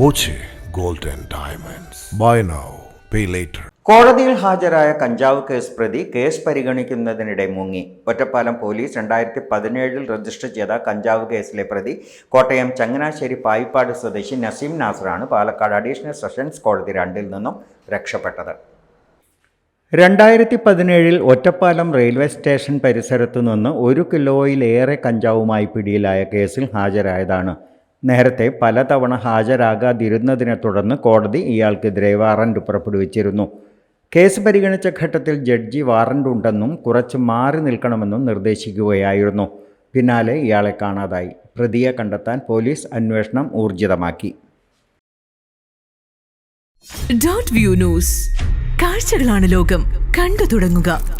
Boche gold diamonds. Buy now pay later. കോടതിയിൽ ഹാജരായ കഞ്ചാവ് കേസ് പ്രതി കേസ് പരിഗണിക്കുന്നതിനിടെ മുങ്ങി. ഒറ്റപ്പാലം പോലീസ് രണ്ടായിരത്തി പതിനേഴിൽ രജിസ്റ്റർ ചെയ്ത കഞ്ചാവ് കേസിലെ പ്രതി കോട്ടയം ചങ്ങനാശ്ശേരി പായിപ്പാട് സ്വദേശി നസീം നാസറാണ് പാലക്കാട് അഡീഷണൽ സെഷൻസ് കോടതി രണ്ടിൽ നിന്നും രക്ഷപ്പെട്ടത്. രണ്ടായിരത്തി പതിനേഴിൽ ഒറ്റപ്പാലം റെയിൽവേ സ്റ്റേഷൻ പരിസരത്തു നിന്ന് ഒരു കിലോയിലേറെ കഞ്ചാവുമായി പിടിയിലായ കേസിൽ ഹാജരായതാണ്. നേരത്തെ പലതവണ ഹാജരാകാതിരുന്നതിനെ തുടർന്ന് കോടതി ഇയാൾക്കെതിരെ വാറന്റ് പുറപ്പെടുവിച്ചിരുന്നു. കേസ് പരിഗണിച്ച ഘട്ടത്തിൽ ജഡ്ജി വാറന്റ് ഉണ്ടെന്നും കുറച്ച് മാറി നിൽക്കണമെന്നും നിർദ്ദേശിക്കുകയായിരുന്നു. പിന്നാലെ ഇയാളെ കാണാതായി. പ്രതിയെ കണ്ടെത്താൻ പോലീസ് അന്വേഷണം ഊർജിതമാക്കി. View news. കാഴ്ചകളാണ് ലോകം. കണ്ടു തുടങ്ങുക.